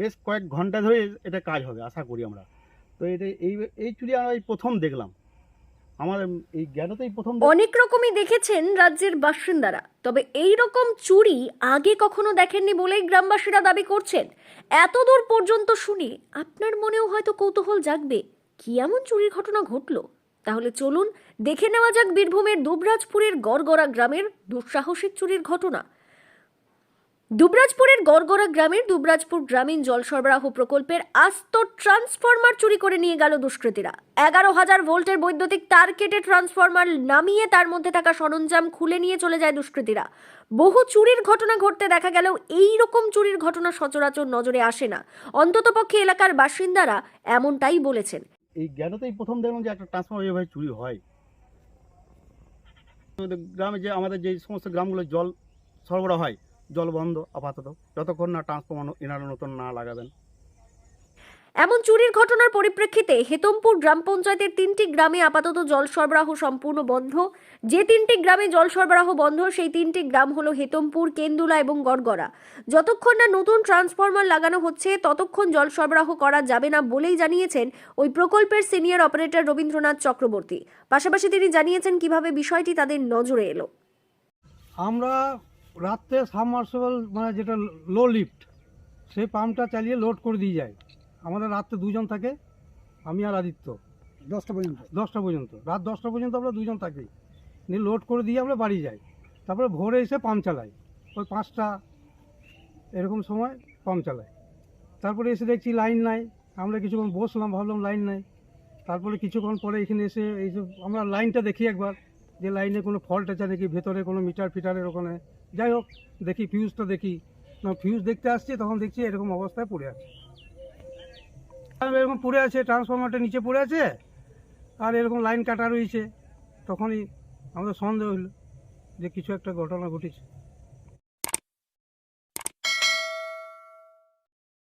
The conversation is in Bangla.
বেশ কয়েক ঘণ্টা ধরে এটা কাজ হবে, আশা করি আমরা। তো এটা এই এই চুরি আমরা এই প্রথম দেখলাম। আমার এই জ্ঞানতেই প্রথম অনেক রকমই দেখেছেন রাজ্যের বাসিন্দারা, তবে এই রকম চুরি আগে কখনো দেখেননি বলেই গ্রামবাসীরা দাবি করছেন। এত দূর পর্যন্ত শুনে আপনার মনেও হয়তো কৌতূহল জাগবে, কি এমন চুরির ঘটনা ঘটলো? তাহলে চলুন দেখে নেওয়া যাক বীরভূমের দুবরাজপুরের গড়গড়া গ্রামের দুঃসাহসিক চুরির ঘটনা। দুবরাজপুরের গড়গড়া গ্রামের দুবরাজপুর গ্রামীণ জল সরবরাহ প্রকল্পের আস্ত ট্রান্সফরমার চুরি করে নিয়ে গেল দুষ্কৃতীরা। এগারো হাজার ভোল্টের বৈদ্যুতিক তার কেটে ট্রান্সফরমার নামিয়ে তার মধ্যে থাকা সরঞ্জাম খুলে নিয়ে চলে যায় দুষ্কৃতীরা। বহু চুরির ঘটনা ঘটতে দেখা গেলেও এই রকম চুরির ঘটনা সচরাচর নজরে আসে না। অন্ততপক্ষে এলাকার বাসিন্দারা এমনটাই বলেছেন। এই জ্ঞানতেই প্রথম দেখলাম যে একটা ট্রান্সফর্মার এভাবে চুরি হয়। গ্রামে যে, আমাদের যে সমস্ত গ্রামগুলো জল সরবরাহ হয় জল বন্ধ আপাতত। যতক্ষণ না ট্রান্সফর্মার এনারা নতুন না লাগাবেন। এমন চুরির ঘটনার পরিপ্রেক্ষিতে হেতমপুর গ্রাম পঞ্চায়েতের তিনটি গ্রামে আপাতত জল সরবরাহ সম্পূর্ণ বন্ধ। যে তিনটি গ্রামে জল সরবরাহ বন্ধ সেই তিনটি গ্রাম হলো হেতমপুর কেন্দুলা এবং গড়গড়া। যতক্ষণ না নতুন ট্রান্সফরমার লাগানো হচ্ছে ততক্ষণ জল সরবরাহ করা যাবে না বলেই জানিয়েছেন ওই প্রকল্পের সিনিয়র অপারেটর রবীন্দ্রনাথ চক্রবর্তী। পাশাপাশি তিনি জানিয়েছেন কীভাবে বিষয়টি তাদের নজরে এলো। আমরা রাত্রে সাবমার্সেবল মানে যেটা লো লিফট সেই পাম্পটা চালিয়ে লোড করে দিয়ে যায়। আমাদের রাত্রে দুজন থাকে আমি আর আদিত্য। দশটা পর্যন্ত? দশটা পর্যন্ত। রাত দশটা পর্যন্ত আমরা দুজন থাকি। নিয়ে লোড করে দিয়ে আমরা বাড়ি যাই। তারপরে ভোরে এসে পাম্প চালাই। ওই পাঁচটা এরকম সময় পাম্প চালাই। তারপরে এসে দেখছি লাইন নাই। আমরা কিছুক্ষণ বসলাম ভাবলাম লাইন নাই। তারপরে কিছুক্ষণ পরে এখানে এসে এই যে আমরা লাইনটা দেখি একবার। যে লাইনে কোনো ফল্ট আছে নাকি, ভেতরে কোনো মিটার ফিটারের ওখানে। যাই হোক, দেখি ফিউজটা দেখি। ফিউজ দেখতে আসছে, তখন দেখছি এরকম অবস্থায় পড়ে আছে। এরকম পড়ে আছে ট্রান্সফরমারটা নিচে পড়ে আছে, আর এরকম লাইন কাটা রয়েছে। তখনই আমাদের সন্দেহ হলো যে কিছু একটা ঘটনা ঘটেছে।